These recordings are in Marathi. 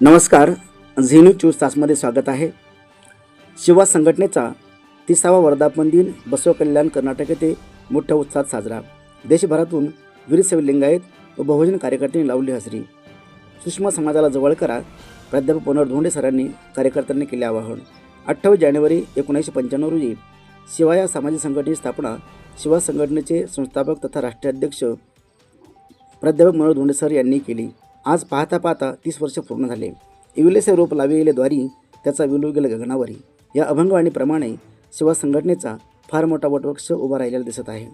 नमस्कार झेन्यू चोवीस तासमध्ये स्वागत आहे. शिवा संघटनेचा तिसावा वर्धापन दिन बसव कल्याण कर्नाटक येथे मोठ्या उत्साहात साजरा. देशभरातून वीरशैव लिंगायत व बहुजन कार्यकर्त्यांनी लावली हजेरी. सुषमा समाजाला जवळ करा प्राध्यापक मनोहर धोंडे सरांनी कार्यकर्त्यांनी केले आवाहन. अठ्ठावीस जानेवारी एकोणीसशे पंच्याण्णव रोजी शिवा या सामाजिक संघटनेची स्थापना शिवा संघटनेचे संस्थापक तथा राष्ट्रीय अध्यक्ष प्राध्यापक मनोहर धोंडे सर यांनी केली. आज पाहता पाहता तीस वर्ष पूर्ण झाले. इविलेसे रोप लाविले द्वारी त्याचा विलू गेला गगनावरी. या अभंगवाणीप्रमाणे शिवा संघटनेचा फार मोठा वटवृक्ष उभा राहिलेला दिसत आहे.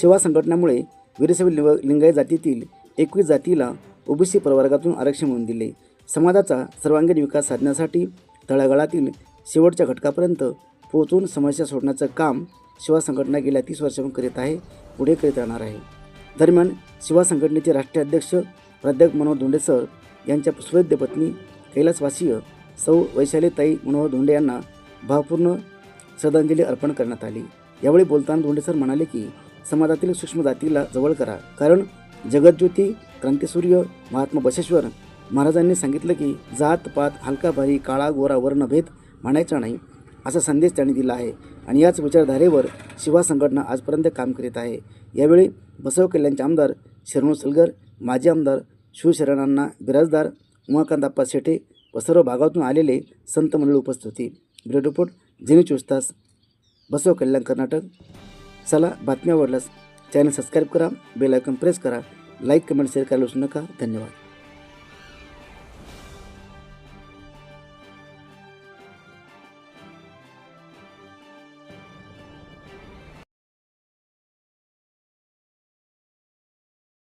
शिवा संघटनेमुळे वीरशैव लिंग लिंगाय जातीतील एकवीस जातीला ओबीसी प्रवर्गातून आरक्षण मिळून दिले. समाजाचा सर्वांगीण विकास साधण्यासाठी तळागाळातील शेवटच्या घटकापर्यंत पोहोचून समस्या सोडण्याचं काम शिवा संघटना गेल्या तीस वर्षांपासून करीत आहे पुढे करीत राहणार आहे. दरम्यान शिवा संघटनेचे राष्ट्रीय अध्यक्ष प्राध्यापक मनोहर धोंडे सर यांच्या सुवैद्य पत्नी कैलासवासीय सौ वैशालीताई मनोहर धोंडे यांना भावपूर्ण श्रद्धांजली अर्पण करण्यात आली. यावेळी बोलताना धोंडे सर म्हणाले की समाजातील सूक्ष्म जातीला जवळ करा. कारण जगज्योती क्रांतीसूर्य महात्मा बशेश्वर महाराजांनी सांगितलं की जात पात हलका भारी काळा गोरा वर्णभेद मानायचा नाही असा संदेश त्यांनी दिला आहे. आणि याच विचारधारेवर शिवा संघटना आजपर्यंत काम करीत आहे. यावेळी बसव कल्याणचे आमदार शिरणू सलगर माजी आमदार शिवशरणांना बिराजदार उमाकांताप्पा शेटे व सर्व भागातून आलेले संत मंडळी उपस्थित होती. ब्रेड रिपोर्ट झेनी चोस्तास बसव कल्याण कर्नाटक. चला बातम्या आवडल्यास चॅनल सबस्क्राईब करा बेल आयकॉन प्रेस करा. लाईक कमेंट शेअर करायला विसरू नका. धन्यवाद.